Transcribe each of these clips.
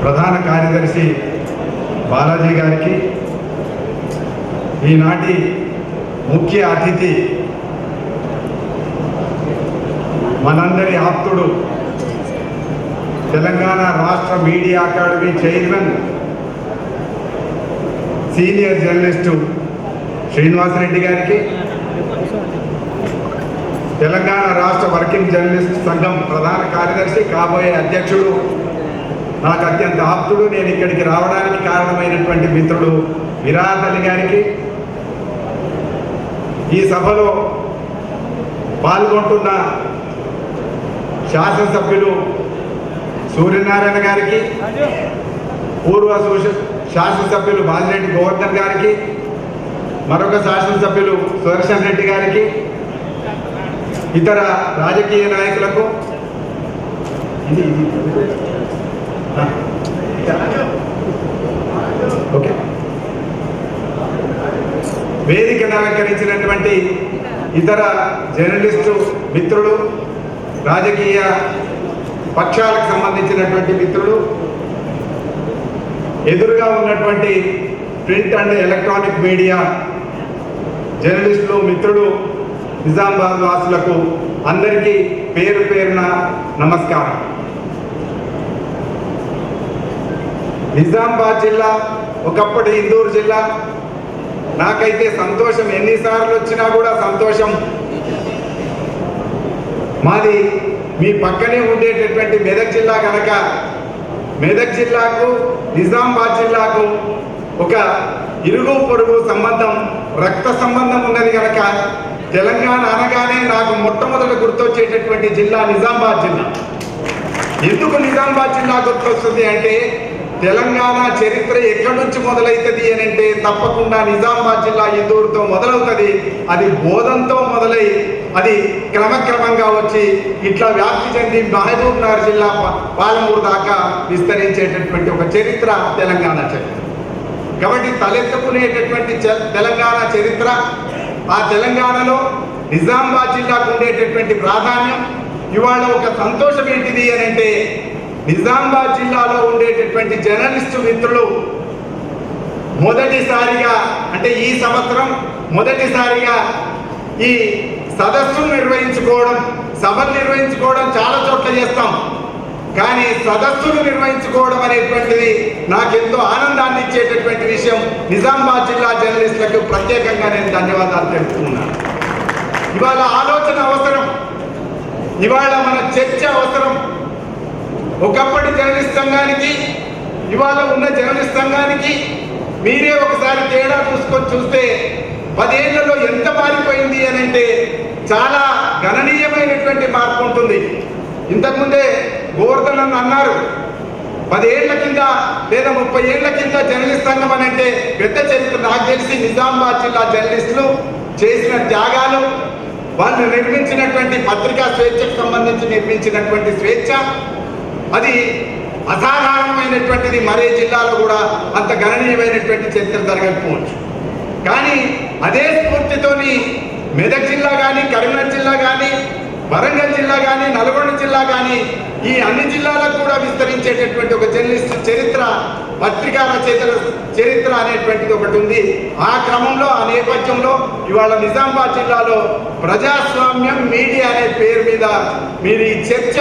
ప్రధాన కార్యదర్శి బాలాజీ గారికి ఈనాటి ముఖ్య అతిథి మనందరి ఆప్తుడు తెలంగాణ రాష్ట్ర media academy chairman senior journalist Srinivasa Reddy గారికి తెలంగాణ రాష్ట్ర వర్కింగ్ జర్నలిస్ట్ సంఘం ప్రధాన కార్యదర్శి కాబోయే అధ్యక్షుడు. నాకు అత్యంత ఆప్తుడు. నేను ఇక్కడికి రావడానికి కారణమైనటువంటి మిత్రుడు విరాట్ గారికి. ఈ సభలో పాల్గొంటున్న శాసనసభ్యులు సూర్యనారాయణ గారికి పూర్వ శాసనసభ్యులు బాజిరెడ్డి గోవర్ధన్ గారికి మరొక శాసనసభ్యులు సుదర్శన్ రెడ్డి గారికి ఇతర రాజకీయ నాయకులకు? ఇది ఓకే. వేదికను అలంకరించినటువంటి ఇతర జర్నలిస్టు మిత్రులు రాజకీయ పక్షాలకు సంబంధించినటువంటి మిత్రులు ఎదురుగా ఉన్నటువంటి ప్రింట్ అండ్ ఎలక్ట్రానిక్ మీడియా జర్నలిస్టులు మిత్రులు నిజామాబాద్ వాసులకు అందరికీ పేరు పేరున నమస్కారం. నిజామాబాద్ జిల్లా ఒకప్పటి ఇందూరు జిల్లా. నాకైతే సంతోషం ఎన్నిసార్లు వచ్చినా కూడా సంతోషం. మాది మీ పక్కనే ఉండేటటువంటి మెదక్ జిల్లా కనుక మెదక్ జిల్లాకు నిజామాబాద్ జిల్లాకు ఒక ఇరుగు పొరుగు సంబంధం రక్త సంబంధం ఉన్నది కనుక తెలంగాణ అనగానే నాకు మొట్టమొదట గుర్తొచ్చేటటువంటి జిల్లా నిజామాబాద్ జిల్లా. ఎందుకు నిజామాబాద్ జిల్లా గుర్తొస్తుంది అంటే తెలంగాణ చరిత్ర ఎక్కడి నుంచి మొదలవుతుంది అని అంటే తప్పకుండా నిజామాబాద్ జిల్లా ఇందూరుతో మొదలవుతుంది. అది బోధంతో మొదలై అది క్రమక్రమంగా వచ్చి ఇట్లా వ్యాప్తి చెంది మహబూబ్ నగర్ జిల్లా పాలమూరు దాకా విస్తరించేటటువంటి ఒక చరిత్ర తెలంగాణ చరిత్ర. కాబట్టి తలెత్తుకునేటటువంటి చ- తెలంగాణ చరిత్ర ఆ తెలంగాణలో నిజామాబాద్ జిల్లాకు ఉండేటటువంటి ప్రాధాన్యం ఇవాళ ఒక సంతోషం ఏంటిది అని అంటే నిజామాబాద్ జిల్లాలో ఉండేటటువంటి జర్నలిస్టు మిత్రులు మొదటిసారిగా అంటే ఈ సంవత్సరం మొదటిసారిగా ఈ సదస్సును నిర్వహించుకోవడం సభలు నిర్వహించుకోవడం చాలా చోట్ల చేస్తాం. కానీ సదస్సులు నిర్వహించుకోవడం అనేటువంటిది నాకెంతో ఆనందాన్ని ఇచ్చేటటువంటి విషయం నిజామాబాద్ జిల్లా జర్నలిస్టులకు ప్రత్యేకంగా నేను ధన్యవాదాలు తెలుపుతున్నాను. ఇవాళ ఆలోచన అవసరం. ఇవాళ మన చర్చ అవసరం. ఒకప్పటి జర్నలిస్ట్ సంఘానికి ఇవాళ ఉన్న జర్నలిస్ట్ సంఘానికి మీరే ఒకసారి తేడా చూసుకొని చూస్తే పదేళ్ళలో ఎంత మారిపోయింది అని అంటే చాలా గణనీయమైనటువంటి మార్పు ఉంటుంది. ఇంతకుముందే గోవర్ధన్ అన్న అన్నారు. పదేళ్ళ కింద లేదా ముప్పై ఏళ్ళ కింద జర్నలిస్ట్ సంఘం అని అంటే పెద్ద చరిత్ర. నాకు తెలిసి నిజామాబాద్ జిల్లా జర్నలిస్టులు చేసిన త్యాగాలు వాళ్ళు నిర్మించినటువంటి పత్రికా స్వేచ్ఛకు సంబంధించి నిర్మించినటువంటి స్వేచ్ఛ అది అసాధారణమైనటువంటిది మరే జిల్లాలో కూడా అంత గణనీయమైనటువంటి చరిత్ర జరగకపోవచ్చు. కానీ అదే స్ఫూర్తితోని మెదక్ జిల్లా కానీ కరీంనగర్ జిల్లా కానీ వరంగల్ జిల్లా కానీ నల్గొండ జిల్లా కానీ ఈ అన్ని జిల్లాలకు కూడా విస్తరించేటటువంటి ఒక జర్నలిస్ట్ చరిత్ర పత్రికా రచయితల చరిత్ర అనేటువంటిది ఒకటి ఉంది. ఆ క్రమంలో ఆ నేపథ్యంలో ఇవాళ నిజామాబాద్ జిల్లాలో ప్రజాస్వామ్యం మీడియా అనే పేరు మీద మీరు ఈ చర్చ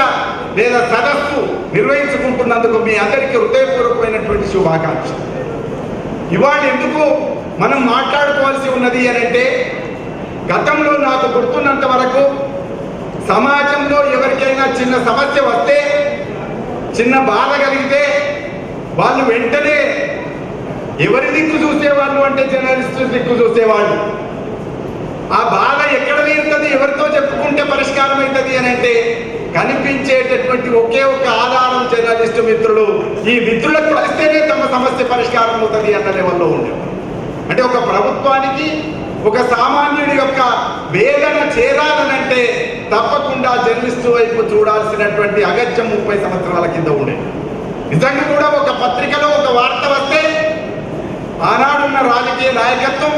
లేదా సదస్సు నిర్వహించుకుంటున్నందుకు మీ అందరికీ హృదయపూర్వకమైనటువంటి శుభాకాంక్షలు. ఇవాళ ఎందుకు మనం మాట్లాడుకోవాల్సి ఉన్నది అని అంటే గతంలో నాకు గుర్తున్నంత వరకు సమాజంలో ఎవరికైనా చిన్న సమస్య వస్తే చిన్న బాధ కలిగితే వాళ్ళు వెంటనే ఎవరి దిక్కు చూసేవాళ్ళు అంటే జర్నలిస్టు దిక్కు చూసేవాళ్ళు. ఆ బాధ ఎక్కడ తీరుతుంది? ఎవరితో చెప్పుకుంటే పరిష్కారం అవుతుంది అని అంటే కనిపించేటటువంటి ఒకే ఒక ఆధారం జర్నలిస్టు మిత్రులు ఈ మిత్రులకు కలిస్తేనే తమ సమస్య పరిష్కారం అవుతుంది అన్న లెవెల్లో ఉండేవారు అంటే ఒక ప్రభుత్వానికి ఒక సామాన్యుడి యొక్క వేదన చేరాలనంటే తప్పకుండా జర్నలిస్టు వైపు చూడాల్సినటువంటి అగత్యం ముప్పై సంవత్సరాల కింద ఉండేది నిజంగా కూడా ఒక పత్రికలో ఒక వార్త వస్తే ఆనాడున్న రాజకీయ నాయకత్వం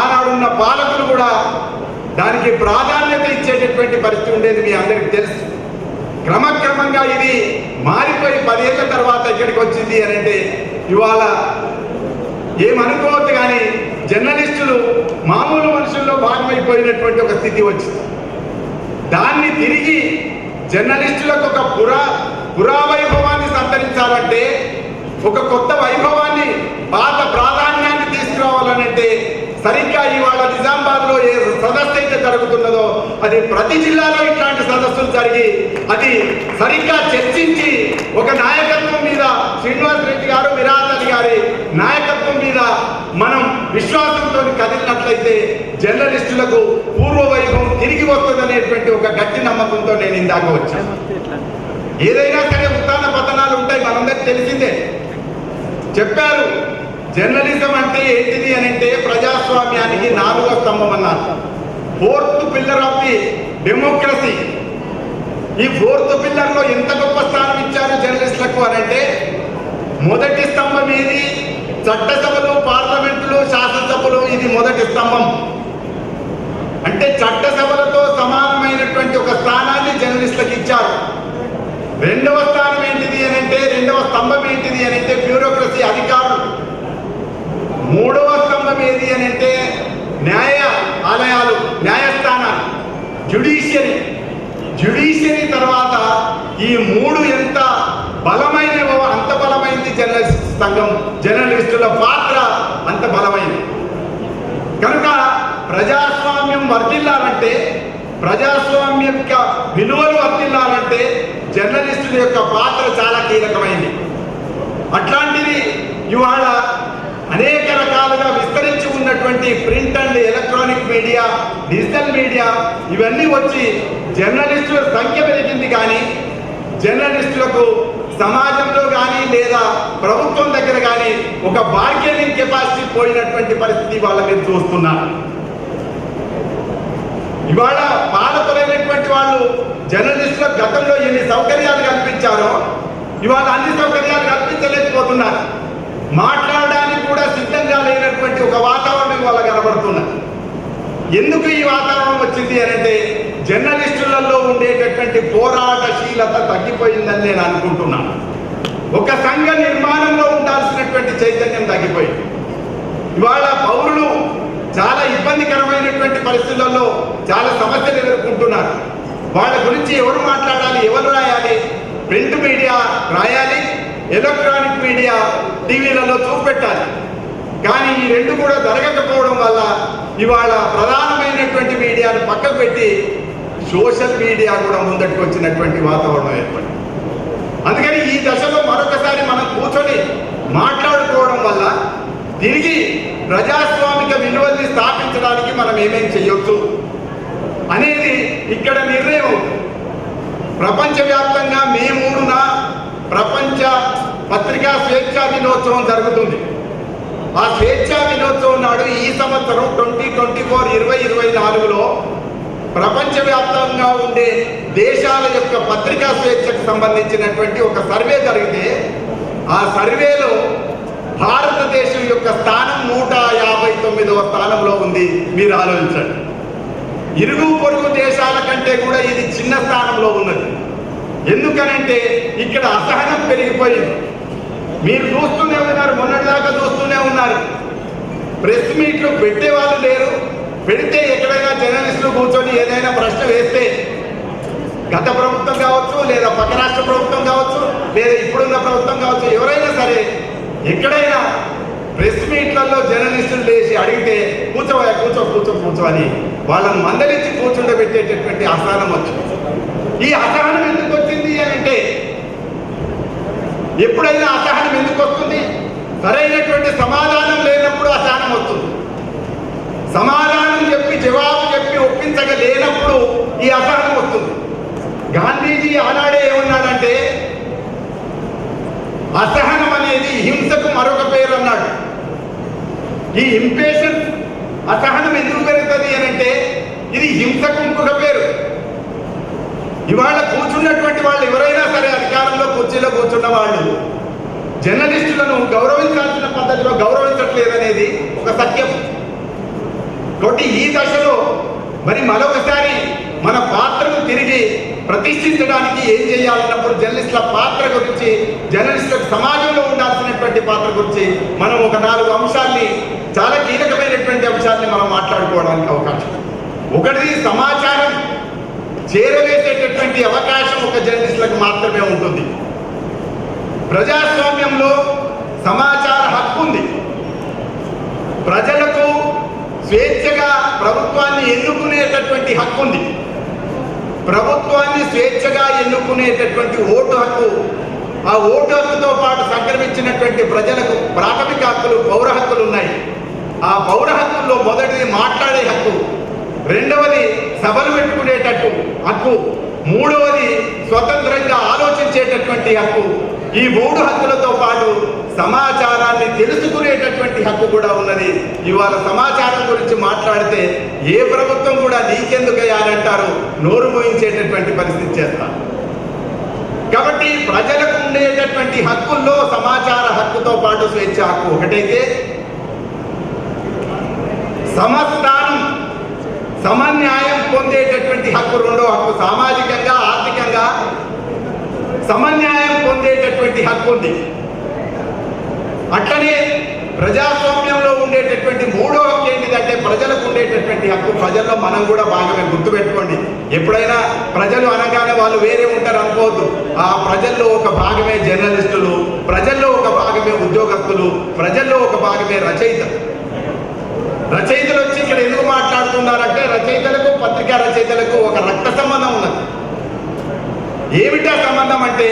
ఆనాడున్న పాలకులు కూడా దానికి ప్రాధాన్యత ఇచ్చేటటువంటి పరిస్థితి ఉండేది మీ అందరికీ తెలుసు. క్రమక్రమంగా ఇది మారిపోయి పదేళ్ళ తర్వాత ఇక్కడికి వచ్చింది అని అంటే ఇవాళ ఏమనుకోవద్దు కానీ జర్నలిస్టులు మామూలు మనుషుల్లో భాగమైపోయినటువంటి ఒక స్థితి వచ్చింది. దాన్ని తిరిగి జర్నలిస్టులకు ఒక పురా పురావైభవాన్ని సంతరించాలంటే ఒక కొత్త వైభవాన్ని పాత ప్రాధాన్యాన్ని తీసుకురావాలనంటే సరిగ్గా ఇవాళ నిజామాబాద్లో ఏ సదస్సు అయితే జరుగుతున్నదో అది ప్రతి జిల్లాలో ఇట్లాంటి సదస్సులు జరిగి అది సరిగ్గా చర్చించి ఒక నాయకత్వం మీద శ్రీనివాస్ రెడ్డి గారు విరాట్ గారి నాయకత్వం మీద మనం విశ్వాసంతో కదిలినట్లయితే జర్నలిస్టులకు పూర్వ వైభవం తిరిగి వస్తుందనేటువంటి ఒక గట్టి నమ్మకంతో నేను ఇందాక వచ్చాను. ఏదైనా సరే ఉత్తాన పతనాలు ఉంటాయి మనందరికి తెలిసిందే. చెప్పారు జర్నలిజం అంటే ఏంటిది అని అంటే ప్రజాస్వామ్యానికి నాలుగో స్తంభం అన్నారు. Fourth pillar of the democracy. ఈ ఫోర్త్ పిల్లర్లో ఎంత గొప్ప స్థానం ఇచ్చారు జర్నలిస్టులకు అని అంటే మొదటి స్తంభం ఏది? చట్టసభలు పార్లమెంటులు శాసనసభలు ఇది మొదటి స్తంభం. అంటే చట్టసభలతో సమానమైనటువంటి ఒక స్థానాన్ని జర్నలిస్టులకు ఇచ్చారు. రెండవ స్థానం ఏంటిది అని అంటే రెండవ స్తంభం ఏంటిది అని అంటే బ్యూరోక్రసీ అధికారులు. మూడవ స్తంభం ఏది అని అంటే న్యాయ ఆలయాలు న్యాయస్థానాలు జ్యుడిషియరీ. జ్యుడిషియరీ తర్వాత ఈ మూడు ఎంత బలమైన అంత బలమైంది జర్నలిస్ట్ సంఘం జర్నలిస్టుల పాత్ర అంత బలమైంది. కనుక ప్రజాస్వామ్యం వర్ధిల్లాలంటే ప్రజాస్వామ్యం యొక్క విలువలు వర్ధిల్లాలంటే జర్నలిస్టుల యొక్క పాత్ర చాలా కీలకమైంది. అట్లాంటిది ఇవాళ అనేక రకాలుగా విస్తరించి ఉన్నటువంటి print and electronic media digital media ఇవన్నీ వచ్చి జర్నలిస్టుల సంఖ్య పెరిగింది కానీ జర్నలిస్టులకు సమాజంలో కానీ లేదా ప్రభుత్వం దగ్గర కానీ ఒక బార్గెనింగ్ కెపాసిటీ పోయినటువంటి పరిస్థితి వాళ్ళ మీరు చూస్తున్నారు. ఇవాళ పాలకులైనటువంటి వాళ్ళు జర్నలిస్టుల గతంలో ఎన్ని సౌకర్యాలు కల్పించారో ఇవాళ అన్ని సౌకర్యాలు కల్పించలేకపోతున్నారు. మాట్లాడడానికి కూడా సిద్ధంగా లేనటువంటి ఒక వాతావరణం వాళ్ళ కనబడుతున్నారు ఎందుకు ఈ వాతావరణం వచ్చింది అని అంటే జర్నలిస్టులలో ఉండేటటువంటి పోరాటశీలత తగ్గిపోయిందని నేను అనుకుంటున్నాను. ఒక సంఘ నిర్మాణంలో ఉండాల్సినటువంటి చైతన్యం తగ్గిపోయింది. ఇవాళ పౌరులు చాలా ఇబ్బందికరమైనటువంటి పరిస్థితులలో చాలా సమస్యలు ఎదుర్కొంటున్నారు. వాళ్ళ గురించి ఎవరు మాట్లాడాలి ఎవరు రాయాలి? ప్రింట్ మీడియా రాయాలి ఎలక్ట్రానిక్ మీడియా టీవీలలో చూపెట్టాలి. కానీ ఈ రెండు కూడా జరగకపోవడం వల్ల ఇవాళ ప్రధానమైనటువంటి మీడియాను పక్కకు పెట్టి సోషల్ మీడియా కూడా ముందటికి వచ్చినటువంటి వాతావరణం ఏర్పడింది. అందుకని ఈ దశలో మరొకసారి మనం కూర్చొని మాట్లాడుకోవడం వల్ల తిరిగి ప్రజాస్వామిక విలువల్ని స్థాపించడానికి మనం ఏమేం చేయొచ్చు అనేది ఇక్కడ నిర్ణయం ప్రపంచవ్యాప్తంగా మే మూడున ప్రపంచ పత్రికా స్వేచ్ఛా దినోత్సవం జరుగుతుంది. ఆ స్వేచ్ఛా దినోత్సవం నాడు ఈ సంవత్సరం ట్వంటీ ట్వంటీ ఫోర్ ఇరవై ఇరవై నాలుగులో ప్రపంచవ్యాప్తంగా ఉండే దేశాల యొక్క పత్రికా స్వేచ్ఛకు సంబంధించినటువంటి ఒక సర్వే జరిగితే ఆ సర్వేలో భారతదేశం యొక్క స్థానం నూట యాభై తొమ్మిదవ స్థానంలో ఉంది. మీరు ఆలోచించండి. ఇరుగు పొరుగు దేశాల కంటే కూడా ఇది చిన్న స్థానంలో ఉన్నది. ఎందుకనంటే ఇక్కడ అసహనం పెరిగిపోయింది. మీరు చూస్తూనే ఉన్నారు మొన్నటిదాకా చూస్తూనే ఉన్నారు. ప్రెస్ మీట్లు పెట్టే వాళ్ళు లేరు. పెడితే ఎక్కడైనా జర్నలిస్టులు కూర్చొని ఏదైనా ప్రశ్న వేస్తే గత ప్రభుత్వం కావచ్చు లేదా పక్క రాష్ట్ర ప్రభుత్వం కావచ్చు లేదా ఇప్పుడున్న ప్రభుత్వం కావచ్చు ఎవరైనా సరే ఎక్కడైనా ప్రెస్ మీట్లలో జర్నలిస్టులు లేచి అడిగితే కూర్చోవా కూర్చో కూర్చో కూర్చో అని వాళ్ళని మందలించి కూర్చుండబెట్టేటటువంటి అసహనం వచ్చింది. ఈ అసహనం ఎందుకు వచ్చింది అని అంటే ఎప్పుడైనా అసహనం ఎందుకు వస్తుంది? సరైనటువంటి సమాధానం లేనప్పుడు అసహనం వస్తుంది. సమాధానం చెప్పి జవాబు చెప్పి ఒప్పించగలేనప్పుడు ఈ అసహనం వస్తుంది. గాంధీజీ ఆనాడే ఏమన్నాడంటే అసహనం అనేది హింసకు మరొక పేరు అన్నాడు. ఈ ఇంపేషన్స్ అసహనం ఎందుకు పెరుగుతుంది అని అంటే ఇది హింసకు ఇంకొక పేరు. ఇవాళ కూర్చున్నటువంటి వాళ్ళు ఎవరైనా సరే అధికారంలో కుర్చీలో కూర్చున్న వాళ్ళు జర్నలిస్టులను గౌరవించాల్సిన పద్ధతిలో గౌరవించట్లేదనేది ఒక సత్యం. కాబట్టి ఈ దశలో మరి మరొకసారి మన పాత్రను తిరిగి ప్రతిష్ఠించడానికి ఏం చేయాలన్నప్పుడు జర్నలిస్టుల పాత్ర గురించి జర్నలిస్టుల సమాజంలో ఉండాల్సినటువంటి పాత్ర గురించి మనం ఒక నాలుగు అంశాల్ని చాలా కీలకమైనటువంటి అంశాల్ని మనం మాట్లాడుకోవడానికి అవకాశం ఒకటి సమాచారం చేరవేసేటటువంటి అవకాశం ఒక జర్నలిస్టులకు మాత్రమే ఉంటుంది. ప్రజాస్వామ్యంలో సమాచార హక్కు ఉంది. ప్రజలకు స్వేచ్ఛగా ప్రభుత్వాన్ని ఎన్నుకునేటటువంటి హక్కు ఉంది. ప్రభుత్వాన్ని స్వేచ్ఛగా ఎన్నుకునేటటువంటి ఓటు హక్కు ఆ ఓటు హక్కుతో పాటు సంక్రమించినటువంటి ప్రజలకు ప్రాథమిక హక్కులు పౌర హక్కులు ఉన్నాయి. ఆ పౌర హక్కుల్లో మొదటిది మాట్లాడే హక్కు రెండవది సభలు పెట్టుకునేటట్టు హక్కు మూడవది స్వతంత్రంగా ఆలోచించేటటువంటి హక్కు ఈ మూడు హక్కులతో పాటు సమాచారాన్ని తెలుసుకునేటటువంటి హక్కు కూడా ఉన్నది. ఇవాళ సమాచారం గురించి మాట్లాడితే ఏ ప్రభుత్వం కూడా నీకెందుకు అంటారు. నోరు మోయించేటటువంటి పరిస్థితి చేస్తారు కాబట్టి ప్రజలకు ఉండేటటువంటి హక్కుల్లో సమాచార హక్కుతో పాటు స్వేచ్ఛ హక్కు ఒకటైతే సమస్థానం సమన్యాయం పొందేటటువంటి హక్కు రెండో హక్కు సామాజికంగా సమన్యాయం పొందేటటువంటి హక్కు ఉంది. అట్లనే ప్రజాస్వామ్యంలో ఉండేటటువంటి మూడో హక్కు ఏంటిదంటే ప్రజలకు ఉండేటటువంటి హక్కు. ప్రజల్లో మనం కూడా భాగమే. గుర్తుపెట్టుకోండి. ఎప్పుడైనా ప్రజలు అనగానే వాళ్ళు వేరే ఉంటారు అనుకోవద్దు. ఆ ప్రజల్లో ఒక భాగమే జర్నలిస్టులు ప్రజల్లో ఒక భాగమే ఉద్యోగస్తులు ప్రజల్లో ఒక భాగమే రచయిత. రచయితలు వచ్చి ఇక్కడ ఎందుకు మాట్లాడుతున్నారంటే రచయితలకు పత్రికా రచయితలకు ఒక రక్త సంబంధం ఉన్నది. ఏమిటా సంబంధం అంటే?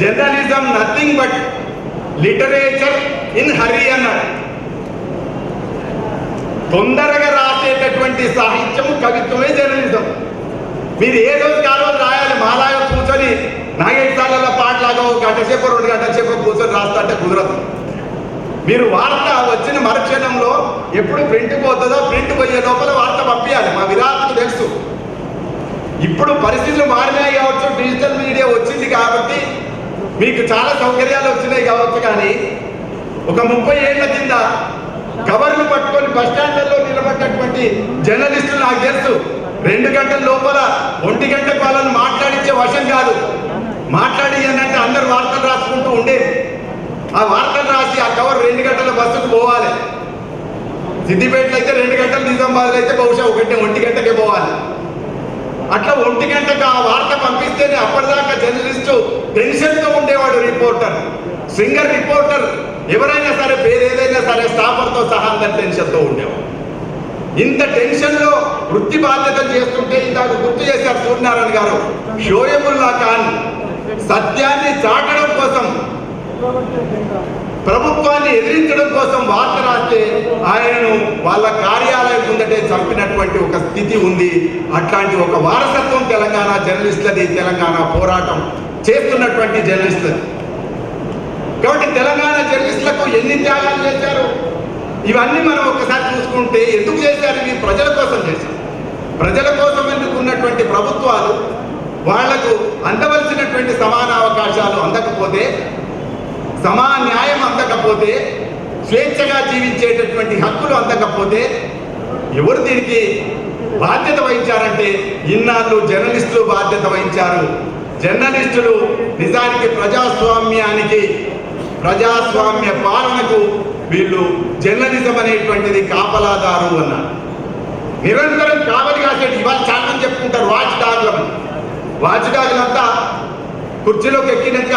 Journalism nothing but literature in hurry అన్నాడు. తొందరగా రాసేటటువంటి సాహిత్యము కవిత్వమే జర్నలిజం. మీరు ఏ రోజు ఆ రోజు రాయాలి మాలాగా కూర్చొని నాగేశాలలో పాటలాగా ఒక గంట సేపు రెండు గంటల సేపు కూర్చొని రాస్తాంటే కుదరదు. మీరు వార్త వచ్చిన మరుక్షణంలో ఎప్పుడు ప్రింట్ పోతుందో ప్రింట్ పోయే లోపల వార్త పంపించాలి మా విరాట్కు తెలుసు. ఇప్పుడు పరిస్థితులు మారినాయి కావచ్చు డిజిటల్ మీడియా వచ్చింది కాబట్టి మీకు చాలా సౌకర్యాలు వచ్చినాయి కావచ్చు కానీ ఒక ముప్పై ఏళ్ళ కింద కవర్లు పట్టుకొని బస్ స్టాండ్లలో నిలబడ్డటువంటి జర్నలిస్టులు నాకు తెలుసు. రెండు గంటల లోపల ఒంటి గంట వాళ్ళని మాట్లాడించే వశం కాదు. మాట్లాడి అంటే అందరు వార్తలు రాసుకుంటూ ఉండేది ఆ వార్తలు రాసి ఆ కవర్ రెండు గంటల బస్సుకు పోవాలి. సిద్దిపేటలో అయితే రెండు గంటలు నిజామాబాద్లో అయితే బహుశా ఒకటి ఒంటి గంటకే పోవాలి. అట్లా ఒంటి గంటకు ఆ వార్త పంపిస్తేనే అప్పటిదాకా జర్నలిస్టు టెన్షన్తో ఉండేవాడు రిపోర్టర్. Singer reporter. ఎవరైనా సరే పేరు ఏదైనా సరే స్టాఫర్తో సహా అందరు టెన్షన్తో ఉండేవాడు. ఇంత టెన్షన్లో వృత్తి బాధ్యతలు చేస్తుంటే ఇందాక గుర్తు చేశారు సూర్యనారాయణ గారు షోయబుల్లా ఖాన్. సత్యాన్ని చాటడం కోసం ప్రభుత్వాన్ని ఎదిరించడం కోసం వార్త రాస్తే ఆయనను వాళ్ళ కార్యాలయం ముందటే చంపినటువంటి ఒక స్థితి ఉంది. అట్లాంటి ఒక వారసత్వం తెలంగాణ జర్నలిస్టులది తెలంగాణ పోరాటం చేస్తున్నటువంటి జర్నలిస్టులది. కాబట్టి తెలంగాణ జర్నలిస్టులకు ఎన్ని త్యాగాలు చేశారు? ఇవన్నీ మనం ఒకసారి చూసుకుంటే ఎందుకు చేశారు? ఇవి ప్రజల కోసం చేశారు. ప్రజల కోసం ఎన్నుకున్నటువంటి ప్రభుత్వాలు వాళ్ళకు అందవలసినటువంటి సమాన అవకాశాలు అందకపోతే సమా న్యాయం అందకపోతే స్వేచ్ఛగా జీవించేటటువంటి హక్కులు అందకపోతే ఎవరు దీనికి బాధ్యత వహించారంటే ఇన్నాళ్ళు జర్నలిస్టులు బాధ్యత వహించారు. జర్నలిస్టులు నిజానికి ప్రజాస్వామ్యానికి ప్రజాస్వామ్య పాలనకు వీళ్ళు జర్నలిజం అనేటువంటిది కాపలాదారు అన్నారు. నిరంతరం కావలి కాసేటి ఇవాళ చాలా మంది చెప్పుకుంటారు వాచ్ డాగ్లను వాచ్ డాగులంతా కుర్చీలోకి ఎక్కినాక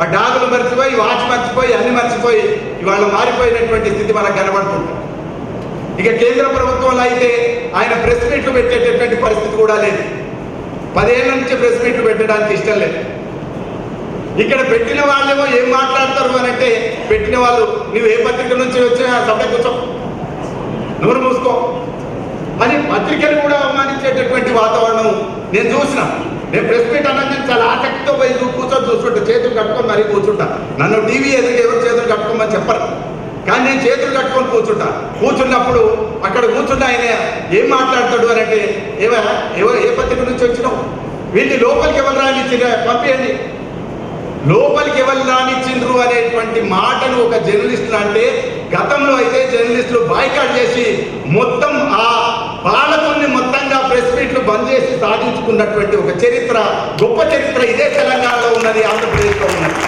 ఆ డాగులు మర్చిపోయి వాచ్ మర్చిపోయి అన్ని మర్చిపోయి ఇవాళ మారిపోయినటువంటి స్థితి మనకు కనబడుతుంది. ఇక కేంద్ర ప్రభుత్వంలో అయితే ఆయన ప్రెస్ మీట్లు పెట్టేటటువంటి పరిస్థితి కూడా లేదు. పదేళ్ళ నుంచి ప్రెస్ మీట్లు పెట్టడానికి ఇష్టం లేదు. ఇక్కడ పెట్టిన వాళ్ళేమో ఏం మాట్లాడతారు అని అంటే పెట్టిన వాళ్ళు నువ్వు ఏ పత్రిక నుంచి వచ్చినా సభ కూర్చో నూరు మూసుకో. అని పత్రికలు కూడా అవమానించేటటువంటి వాతావరణం నేను చూసిన. నేను ప్రెస్ మీట్ అనగానే చాలా ఆసక్తితో పోయి కూర్చొని చూస్తుంటే చేతులు కట్టుకొని మరీ కూర్చుంటా. నన్ను టీవీ ఎదురు ఎవరు చేతులు కట్టుకోమని చెప్పరు. కానీ నేను చేతులు కట్టుకొని కూర్చుంటా. కూర్చున్నప్పుడు అక్కడ కూర్చున్న ఆయన ఏం మాట్లాడతాడు అని అంటే ఏమో ఎవరు ఏ పత్రిక నుంచి వచ్చినావు? వీళ్ళు లోపలికి ఎవరు రానిచ్చిండ్రు? పంపించండి లోపలికి ఎవరు రానిచ్చిండ్రు అనేటువంటి మాటను ఒక జర్నలిస్ట్ అంటే గతంలో అయితే జర్నలిస్టులు బాయ్కాట్ చేసి మొత్తం ఆ పాలకుల్ని బంద్ చేసి సాధించుకున్నటువంటి ఒక చరిత్ర గొప్ప చరిత్ర ఇదే తెలంగాణలో ఉన్నది ఆంధ్రప్రదేశ్లో ఉన్నది.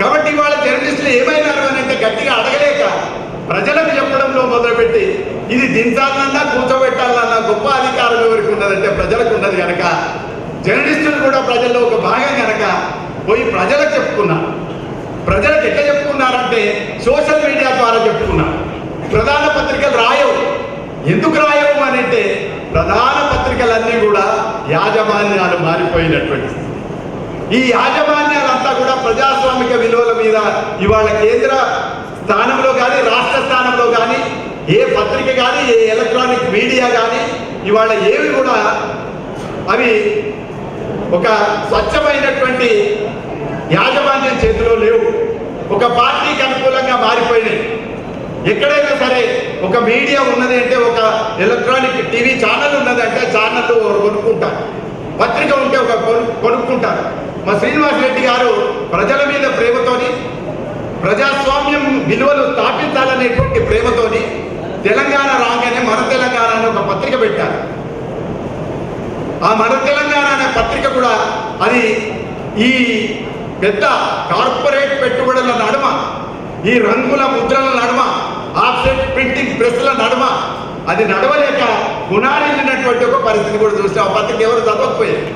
కాబట్టి ఇవాళ జర్నలిస్టులు ఏమైనారు అని అంటే గట్టిగా అడగలేక ప్రజలకు చెప్పడంలో మొదలుపెట్టి ఇది దించాలన్నా కూర్చోబెట్టాలన్నా గొప్ప అధికారం ఎవరికి ఉన్నదంటే ప్రజలకు ఉన్నది కనుక జర్నలిస్టులు కూడా ప్రజల్లో ఒక భాగం కనుక పోయి ప్రజలకు చెప్పుకున్నారు. ప్రజలకు ఎట్లా చెప్పుకున్నారంటే సోషల్ మీడియా ద్వారా చెప్పుకున్నారు. ప్రధాన పత్రికలు రాయ ఎందుకు రాయవు అని అంటే ప్రధాన పత్రికలన్నీ కూడా యాజమాన్యాలు మారిపోయినటువంటి ఈ యాజమాన్యాలంతా కూడా ప్రజాస్వామిక విలువల మీద ఇవాళ కేంద్ర స్థానంలో కానీ రాష్ట్ర స్థానంలో కానీ ఏ పత్రిక కానీ ఏ ఎలక్ట్రానిక్ మీడియా కానీ ఇవాళ ఏవి కూడా అవి ఒక స్వచ్ఛమైనటువంటి యాజమాన్యం చేతిలో లేవు. ఒక పార్టీకి అనుకూలంగా మారిపోయినాయి. ఎక్కడైనా సరే ఒక మీడియా ఉన్నది అంటే ఒక ఎలక్ట్రానిక్ టీవీ ఛానల్ ఉన్నది అంటే ఛానల్ కొనుక్కుంటారు? పత్రిక ఉంటే ఒక కొను- కొనుక్కుంటారు. మా శ్రీనివాస్ రెడ్డి గారు ప్రజల మీద ప్రేమతోని ప్రజాస్వామ్యం విలువలు స్థాపించాలనేటువంటి ప్రేమతోని తెలంగాణ రాగానే మన తెలంగాణ అనే ఒక పత్రిక పెట్టారు. ఆ మన తెలంగాణ అనే పత్రిక కూడా అది ఈ పెద్ద కార్పొరేట్ పెట్టుబడుల నడుమ ఈ రంగుల ముద్రల నడుమ ఆఫ్సెట్ ప్రింటింగ్ ప్రెస్ల నడమ. అది నడవలేక గుణాడిల్లినటువంటి ఒక పరిస్థితి కూడా చూస్తే ఆ పత్రిక ఎవరు చదవకపోయారు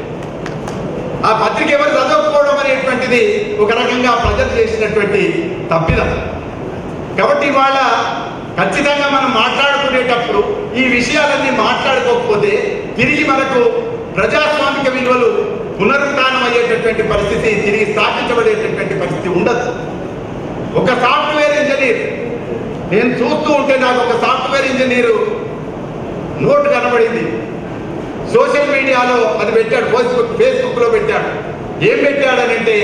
ఆ పత్రిక ఎవరు చదవకపోవడం అనేటువంటిది ఒక రకంగా ప్రజలు చేసినటువంటి తప్పిదం. కాబట్టి ఇవాళ ఖచ్చితంగా మనం మాట్లాడుకునేటప్పుడు ఈ విషయాలన్నీ మాట్లాడుకోకపోతే తిరిగి మనకు ప్రజాస్వామిక విలువలు పునరుత్నం అయ్యేటటువంటి పరిస్థితి తిరిగి స్థాపించబడేటటువంటి పరిస్థితి ఉండదు. ఒక సాఫ్ట్వేర్ ఇంజనీర్ నేను చూస్తూ ఉంటే నాకు ఒక సాఫ్ట్వేర్ ఇంజనీరు నోటు కనబడింది. సోషల్ మీడియాలో అది పెట్టాడు ఫేస్బుక్ ఫేస్బుక్లో పెట్టాడు. ఏం పెట్టాడనంటే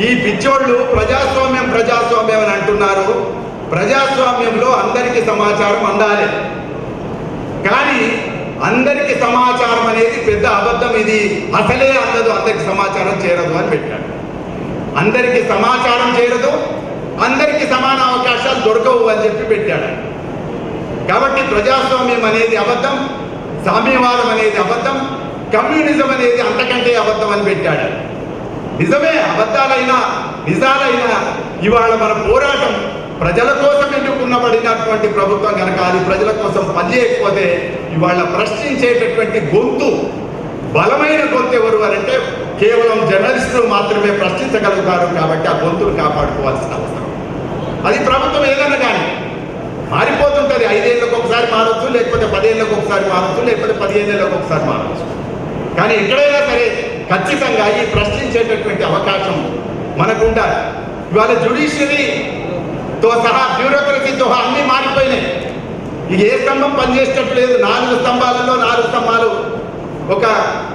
ఈ పిచ్చోళ్ళు ప్రజాస్వామ్యం ప్రజాస్వామ్యం అని అంటున్నారు. ప్రజాస్వామ్యంలో అందరికీ సమాచారం అందాలి. కానీ అందరికీ సమాచారం అనేది పెద్ద అబద్ధం ఇది. అసలే అందదు అందరికి సమాచారం చేరదు అని పెట్టాడు. అందరికీ సమాచారం చేరదు అందరికీ సమాన అవకాశాలు దొరకవు అని చెప్పి పెట్టాడు. కాబట్టి ప్రజాస్వామ్యం అనేది అబద్ధం సామ్యవాదం అనేది అబద్ధం కమ్యూనిజం అనేది అంతకంటే అబద్ధం అని పెట్టాడు. నిజమే అబద్ధాలైనా నిజాలైనా ఇవాళ మన పోరాటం ప్రజల కోసం ఎన్నుకున్నబడినటువంటి ప్రభుత్వం కనుక అది ప్రజల కోసం పనిచేయకపోతే ఇవాళ ప్రశ్నించేటటువంటి గొంతు బలమైన గొంతు ఎవరు అంటే కేవలం జర్నలిస్టులు మాత్రమే ప్రశ్నించగలుగుతారు కాబట్టి ఆ గొంతును కాపాడుకోవాల్సిన అవసరం. అది ప్రభుత్వం ఏదన్నా కానీ మారిపోతుంటుంది. ఐదేళ్ళకి ఒకసారి మారచ్చు లేకపోతే పదేళ్ళకి ఒకసారి మారొచ్చు లేకపోతే పదిహేనేళ్ళకి ఒకసారి మారచ్చు. కానీ ఎక్కడైనా సరే ఖచ్చితంగా ఈ ప్రశ్నించేటటువంటి అవకాశం మనకు ఉండాలి ఇవాళ జ్యుడిషియరీతో సహా బ్యూరోక్రసీతో అన్నీ మారిపోయినాయి. ఇక ఏ స్తంభం పనిచేసేటట్టు లేదు. నాలుగు స్తంభాలలో నాలుగు స్తంభాలు ఒక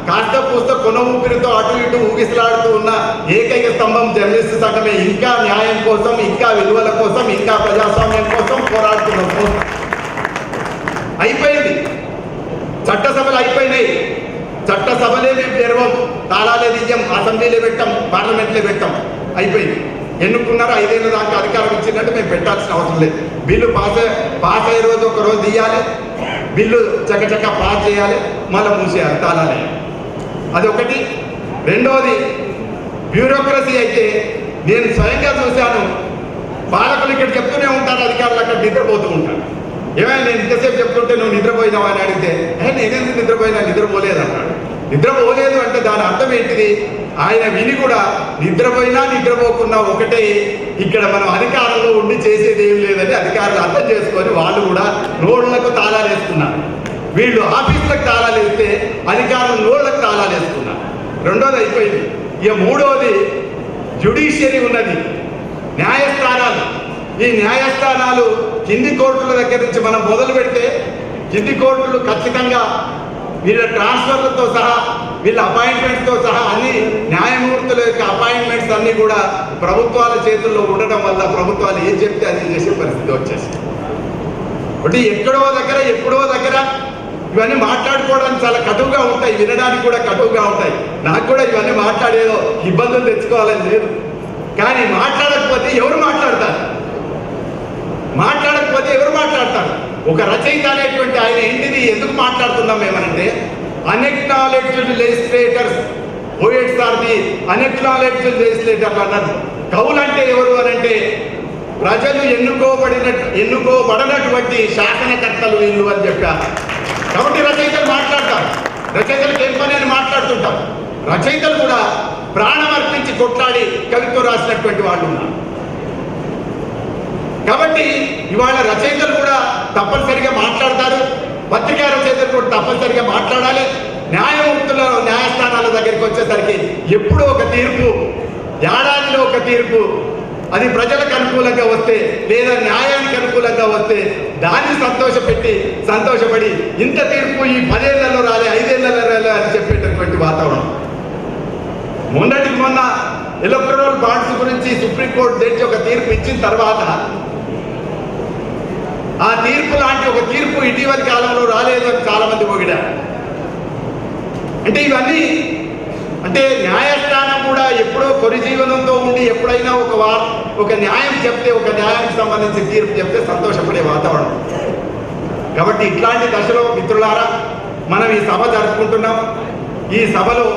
కాస్త పూస్త కొన ఊపిరితో అటు ఇటు ఊగిసలాడుతూ ఉన్న ఏకైక స్తంభం జర్నలిస్ట్ సంఘమే ఇంకా న్యాయం కోసం ఇంకా విలువల కోసం ఇంకా ప్రజాస్వామ్యం కోసం పోరాడుతున్నాము అయిపోయింది. చట్టసభలు అయిపోయినాయి. చట్టసభలే మేము తెరవం. తాళాలే దియ్యం అసెంబ్లీలే పెట్టాం. పార్లమెంట్లే పెట్టాం. అయిపోయింది. ఎన్నుకున్నారు ఐదేళ్ళ దాకా అధికారం ఇచ్చినట్టు మేము పెట్టాల్సిన అవసరం లేదు. బిల్లు పాస్ పాస్ అయ్యే రోజు ఒక రోజు తీయాలి. బిల్లు చక్కచక్క పాస్ చేయాలి మళ్ళీ మూసేయాలి తాళాలే. అది ఒకటి రెండవది బ్యూరోక్రసీ అయితే నేను స్వయంగా చూశాను. పాలకులు ఇక్కడ చెప్తూనే ఉంటారు అధికారులు అక్కడ నిద్రపోతూ ఉంటారు. ఏమైనా నేను ఇంతసేపు చెప్తుంటే నువ్వు నిద్రపోయినావా అని అడిగితే "ఏ, నేనెందుకు నిద్రపోయినా? నిద్రపోలేదు అన్నాడు నిద్రపోలేదు అంటే దాని అర్థం ఏంటిది? ఆయన విని కూడా నిద్రపోయినా నిద్రపోకున్నా ఒకటే ఇక్కడ మనం అధికారంలో ఉండి చేసేది ఏం లేదని అధికారులు అర్థం చేసుకొని వాళ్ళు కూడా రోడ్లకు తాళాలు వేస్తున్నారు వీళ్ళు ఆఫీసులకు తాళాలు వేస్తే అధికారులు రోడ్లకు తాళాలు వేస్తున్నారు రెండోది అయిపోయింది. ఇక మూడోది జ్యుడిషియరీ ఉన్నది. న్యాయస్థానాలు. ఈ న్యాయస్థానాలు కింది కోర్టుల దగ్గర నుంచి మనం మొదలు పెడితే కింది కోర్టులు ఖచ్చితంగా వీళ్ళ ట్రాన్స్ఫర్లతో సహా వీళ్ళ అపాయింట్మెంట్స్తో సహా అన్ని న్యాయమూర్తుల యొక్క అపాయింట్మెంట్స్ అన్నీ కూడా ప్రభుత్వాల చేతుల్లో ఉండడం వల్ల ప్రభుత్వాలు ఏం చెప్తే అది చేసే పరిస్థితి వచ్చేసింది. ఒకటి ఎక్కడో దగ్గర ఎప్పుడో దగ్గర ఇవన్నీ మాట్లాడుకోవడానికి చాలా కటువుగా ఉంటాయి వినడానికి కూడా కటువుగా ఉంటాయి. నాకు కూడా ఇవన్నీ మాట్లాడేదో ఇబ్బందులు తెచ్చుకోవాలని లేదు. కానీ మాట్లాడకపోతే ఎవరు మాట్లాడతారు మాట్లాడకపోతే ఎవరు మాట్లాడతారు ఒక రచయిత అనేటువంటి ఆయన ఏంటిది ఎందుకు మాట్లాడుతున్నాం ఏమనంటే unacknowledged legislators poets are the unacknowledged లెజిస్లేటర్లు అన్నారు. కవులు అంటే ఎవరు అని అంటే ప్రజలు ఎన్నుకోబడిన ఎన్నుకోబడినటువంటి శాసనకర్తలు వీళ్ళు అని చెప్పారు కాబట్టి రచయితలు మాట్లాడతారు. రచయితలకు ఏం పని అని మాట్లాడుతుంటారు రచయితలు కూడా ప్రాణం అర్పించి కొట్లాడి కవిత్వం రాసినటువంటి వాళ్ళు ఉన్నారు. కాబట్టి ఇవాళ రచయితలు కూడా తప్పనిసరిగా మాట్లాడతారు. పత్రికా రచయితలు కూడా తప్పనిసరిగా మాట్లాడాలి. న్యాయమూర్తుల న్యాయస్థానాల దగ్గరికి వచ్చేసరికి ఎప్పుడో ఒక తీర్పు ఏడాదిలో ఒక తీర్పు అది ప్రజలకు అనుకూలంగా వస్తే లేదా న్యాయానికి అనుకూలంగా వస్తే దాన్ని సంతోషపెట్టి సంతోషపడి ఇంత తీర్పు ఈ పదేళ్ళలో రాలే ఐదేళ్ళలో రాలే అని చెప్పేటటువంటి వాతావరణం. మొన్నటికి మొన్న ఎలక్ట్రల్ బాండ్స్ గురించి సుప్రీంకోర్టు తెచ్చి ఒక తీర్పు ఇచ్చిన తర్వాత ఆ తీర్పు లాంటి ఒక తీర్పు ఇటీవలి కాలంలో రాలేదు అని చాలామంది పొగిడారు. అంటే ఇవన్నీ అంటే న్యాయస్థానం కూడా ఎప్పుడో కొరి జీవనంతో ఉండి ఎప్పుడైనా ఒక వా ఒక న్యాయం చెప్తే ఒక న్యాయానికి సంబంధించి తీర్పు చెప్తే సంతోషపడే వాతావరణం. కాబట్టి ఇట్లాంటి దశలో మిత్రులారా మనం ఈ సభ జరుపుకుంటున్నాం. ఈ సభలో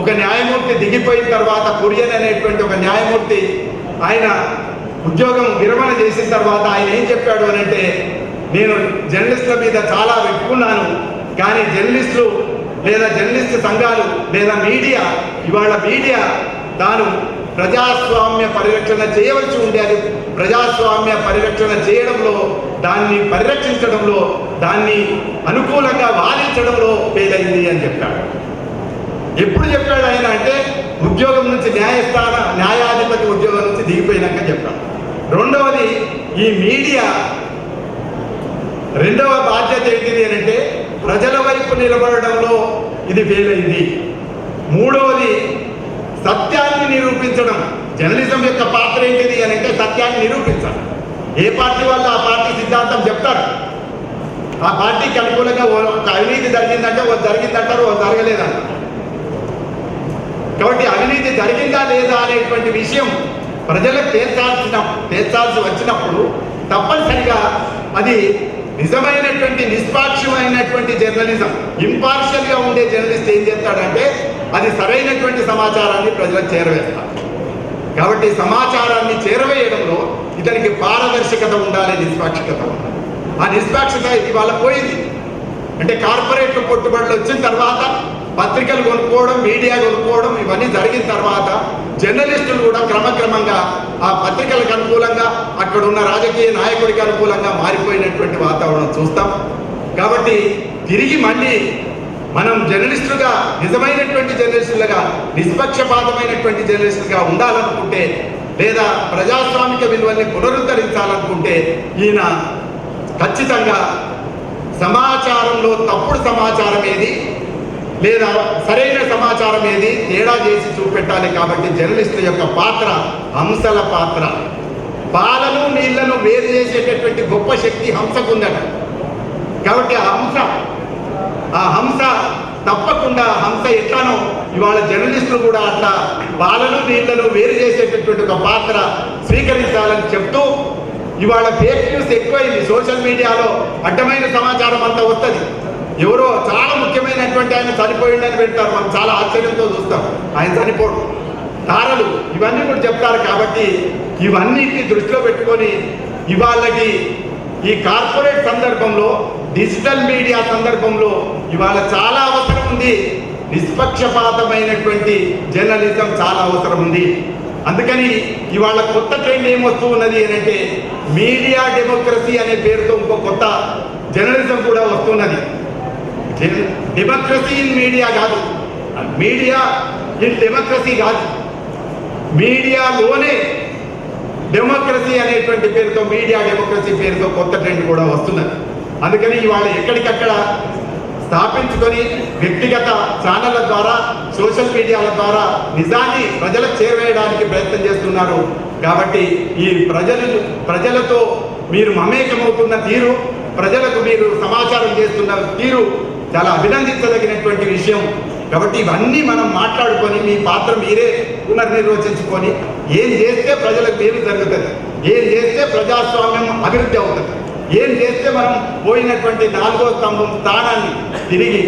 ఒక న్యాయమూర్తి దిగిపోయిన తర్వాత కురియన్ అనేటువంటి ఒక న్యాయమూర్తి ఆయన ఉద్యోగం విరమణ చేసిన తర్వాత ఆయన ఏం చెప్పాడు అని అంటే నేను జర్నలిస్టుల మీద చాలా వెతుకున్నాను కానీ జర్నలిస్టులు లేదా జర్నలిస్ట్ సంఘాలు లేదా మీడియా ఇవాళ మీడియా తాను ప్రజాస్వామ్య పరిరక్షణ చేయవలసి ఉండేది ప్రజాస్వామ్య పరిరక్షణ చేయడంలో దాన్ని పరిరక్షించడంలో దాన్ని అనుకూలంగా వాదించడంలో ఫెయిల్ అని చెప్పాడు. ఎప్పుడు చెప్పాడు ఆయన అంటే ఉద్యోగం నుంచి న్యాయస్థాన న్యాయాధిపతి ఉద్యోగం నుంచి దిగిపోయినాక చెప్పాడు. రెండవది ఈ మీడియా రెండవ బాధ్యత ఏంటిది అని అంటే ప్రజల వైపు నిలబడడంలో ఇది ఫెయిల్ అయింది మూడవది సత్యాన్ని నిరూపించడం. జర్నలిజం యొక్క పాత్ర ఏంటిది అని అంటే సత్యాన్ని నిరూపించాలి ఏ పార్టీ వాళ్ళు ఆ పార్టీ సిద్ధాంతం చెప్తారు? ఆ పార్టీకి అనుకూలంగా ఒక అవినీతి జరిగిందంటే ఒక జరిగిందంటారు ఒక జరగలేదంటారు. కాబట్టి అవినీతి జరిగిందా లేదా అనేటువంటి విషయం ప్రజలకు తీర్చాల్సిన తీర్చాల్సి వచ్చినప్పుడు తప్పనిసరిగా అది నిజమైనటువంటి నిష్పాక్షమైనటువంటి జర్నలిజం ఇంపార్షియల్గా ఉండే జర్నలిస్ట్ ఏం చేస్తాడంటే అది సరైనటువంటి సమాచారాన్ని ప్రజలకు చేరవేస్తాడు. కాబట్టి సమాచారాన్ని చేరవేయడంలో ఇతనికి పారదర్శకత ఉండాలి నిష్పాక్షికత ఉండాలి. ఆ నిష్పాక్షత ఇవాళ పోయింది. అంటే కార్పొరేట్లు పెట్టుబడులు వచ్చిన తర్వాత పత్రికలు కొనుక్కోవడం మీడియా కొనుక్కోవడం ఇవన్నీ జరిగిన తర్వాత జర్నలిస్టులు కూడా క్రమక్రమంగా ఆ పత్రికలకు అనుకూలంగా అక్కడ ఉన్న రాజకీయ నాయకుడికి అనుకూలంగా మారిపోయినటువంటి వాతావరణం చూస్తాం. కాబట్టి తిరిగి మళ్ళీ మనం జర్నలిస్టులుగా నిజమైనటువంటి జర్నలిస్టులుగా నిష్పక్షపాతమైనటువంటి జర్నలిస్టులుగా ఉండాలనుకుంటే లేదా ప్రజాస్వామిక విలువల్ని పునరుద్ధరించాలనుకుంటే ఈయన ఖచ్చితంగా సమాచారంలో తప్పుడు సమాచారం ఏది లేదా సరైన సమాచారం ఏది? తేడా చేసి చూపెట్టాలి కాబట్టి జర్నలిస్టుల యొక్క పాత్ర హంసల పాత్ర. పాలను నీళ్ళను వేరు చేసేటటువంటి గొప్ప శక్తి హంసకు ఉందట కాబట్టి ఆ హంస ఆ హంస తప్పకుండా హంస ఎట్లానో ఇవాళ జర్నలిస్టులు కూడా అట్లా పాలను నీళ్ళను వేరు చేసేటటువంటి ఒక పాత్ర స్వీకరించాలని చెప్తూ ఇవాళ ఫేక్ న్యూస్ ఎక్కువైంది. సోషల్ మీడియాలో అడ్డమైన సమాచారం అంతా వస్తుంది. ఎవరో చాలా ముఖ్యమైనటువంటి ఆయన చనిపోయిండని పెడతారు మనం చాలా ఆశ్చర్యంతో చూస్తాం. ఆయన చనిపోడు. తారలు ఇవన్నీ కూడా చెప్తారు కాబట్టి ఇవన్నిటిని దృష్టిలో పెట్టుకొని ఇవాళకి ఈ కార్పొరేట్ సందర్భంలో డిజిటల్ మీడియా సందర్భంలో ఇవాళ చాలా అవసరం ఉంది. నిష్పక్షపాతమైనటువంటి జర్నలిజం చాలా అవసరం ఉంది. అందుకని ఇవాళ కొత్త ట్రెండ్ ఏమొస్తూ ఉన్నది అని అంటే మీడియా డెమోక్రసీ అనే పేరుతో ఇంకో కొత్త జర్నలిజం కూడా వస్తున్నది. డెమోక్రసీ ఇన్ మీడియా కాదు. మీడియా ఇన్ డెమోక్రసీ కాదు. మీడియాలోనే డెమోక్రసీ అనేటువంటి పేరుతో మీడియా డెమోక్రసీ పేరుతో కొత్త ట్రెండ్ కూడా వస్తున్నది. అందుకని ఇవాళ ఎక్కడికక్కడ స్థాపించుకొని వ్యక్తిగత ఛానళ్ళ ద్వారా సోషల్ మీడియాల ద్వారా నిజాన్ని ప్రజలకు చేరవేయడానికి ప్రయత్నం చేస్తున్నారు. కాబట్టి ఈ ప్రజలు ప్రజలతో మీరు మమేకమవుతున్న తీరు ప్రజలకు మీరు సమాచారం చేస్తున్న తీరు చాలా అభినందించదగినటువంటి విషయం. కాబట్టి ఇవన్నీ మనం మాట్లాడుకొని మీ పాత్ర మీరే పునర్నిర్వచించుకొని ఏం చేస్తే ప్రజలకు మేలు జరుగుతుంది ఏం చేస్తే ప్రజాస్వామ్యం అభివృద్ధి అవుతుంది ఏం చేస్తే మనం పోయినటువంటి నాలుగో స్తంభం స్థానాన్ని తిరిగి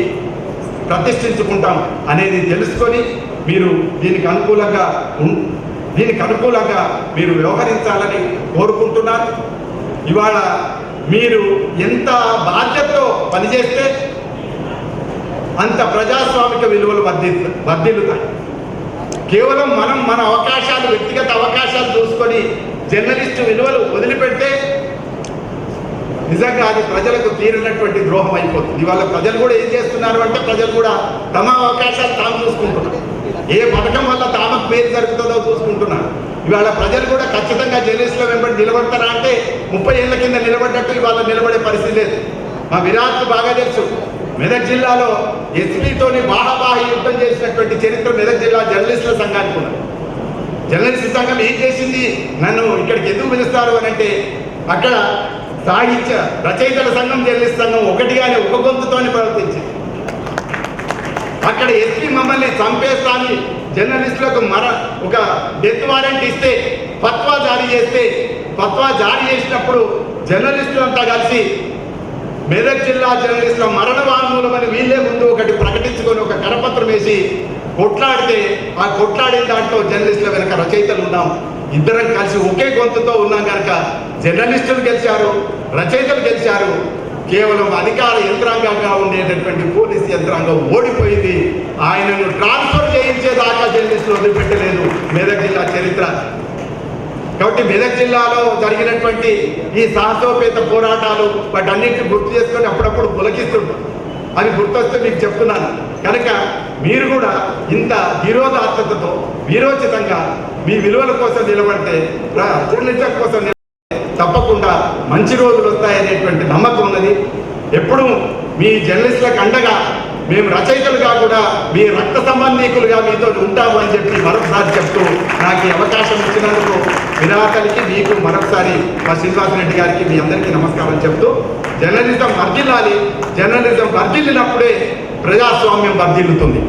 ప్రతిష్ఠించుకుంటాం అనేది తెలుసుకొని మీరు దీనికి అనుకూలంగా ఉం- దీనికి అనుకూలంగా మీరు వ్యవహరించాలని కోరుకుంటున్నాను. ఇవాళ మీరు ఎంత బాధ్యతతో పనిచేస్తే అంత ప్రజాస్వామిక విలువలు వర్ధి వర్ధిల్లుతాయి కేవలం మనం మన అవకాశాలు వ్యక్తిగత అవకాశాలు చూసుకొని జర్నలిస్టు విలువలు వదిలిపెడితే నిజంగా అది ప్రజలకు తీరినటువంటి ద్రోహం అయిపోతుంది. ఇవాళ ప్రజలు కూడా ఏం చేస్తున్నారు అంటే ప్రజలు కూడా తమ అవకాశాలు తాము చూసుకుంటున్నారు. ఏ పథకం వల్ల తామకు పేరు జరుగుతుందో చూసుకుంటున్నారు. ఇవాళ ప్రజలు కూడా ఖచ్చితంగా జర్నలిస్టుల వెంబడి నిలబడతారా అంటే ముప్పై ఏళ్ళ కింద నిలబడ్డట్టు ఇవాళ నిలబడే పరిస్థితి లేదు. మా విరాట్ బాగా తెలుసు. జిల్లాలో ఎస్పీతోని బాహాబాహి యుద్ధం చేసినటువంటి చరిత్ర మెదక్ జిల్లా జర్నలిస్టుల సంఘానికి ఉన్నది జర్నలిస్ట్ సంఘం ఏం చేసింది? నన్ను ఇక్కడికి ఎందుకు పిలుస్తారు అని అంటే అక్కడ సాహిత్య రచయితల సంఘం జర్నలిస్ట్ సంఘం ఒకటిగానే ఒక గొంతుతోనే ప్రవర్తించింది. అక్కడ ఎస్పీ మమ్మల్ని చంపేస్తాని జర్నలిస్టులకు మర ఒక డెత్ వారెంట్ ఇస్తే ఫత్వా జారీ చేస్తే ఫత్వా జారీ చేసినప్పుడు జర్నలిస్టులంతా కలిసి మెదక్ జిల్లా జర్నలిస్టుల మరణ వాంగ్మూలం అని వీళ్ళే ముందు ఒకటి ప్రకటించుకొని ఒక కరపత్రం వేసి కొట్లాడితే ఆ కొట్లాడిన దాంట్లో జర్నలిస్టుల వెనక రచయితలు ఉన్నాం. ఇద్దరం కలిసి ఒకే గొంతుతో ఉన్నాం కనుక జర్నలిస్టులు గెలిచారు రచయితలు గెలిచారు. కేవలం అధికార యంత్రాంగంగా ఉండేటటువంటి పోలీస్ యంత్రాంగం ఓడిపోయింది. ఆయనను ట్రాన్స్ఫర్ చేయించేదాకా జర్నలిస్టులు వదిలిపెట్టలేదు. మెదక్ జిల్లా చరిత్ర కాబట్టి మెదక్ జిల్లాలో జరిగినటువంటి ఈ సాహసోపేత పోరాటాలు వాటన్నిటిని గుర్తు చేసుకొని అప్పుడప్పుడు పులకిస్తుంటాం అని గుర్తొస్తే మీకు చెప్తున్నాను. కనుక మీరు కూడా ఇంత ధీరోదాత్తతతో వీరోచితంగా మీ విలువల కోసం నిలబడితే ప్ర- జర్నలిజం కోసం నిలబడితే తప్పకుండా మంచి రోజులు వస్తాయనేటువంటి నమ్మకం ఉన్నది. ఎప్పుడు మీ జర్నలిస్టులకు అండగా మేము రచయితలుగా కూడా మీ రక్త సంబంధీకులుగా మీతో ఉంటాము అని చెప్పి మరొకసారి చెప్తూ నాకు ఈ అవకాశం ఇచ్చినందుకు విరాటనికి మీకు మరొకసారి మా శ్రీనివాసరెడ్డి గారికి మీ అందరికీ నమస్కారం చెప్తూ జర్నలిజం వర్ధిల్లాలి. జర్నలిజం వర్ధిల్లినప్పుడే ప్రజాస్వామ్యం వర్ధిల్లుతుంది.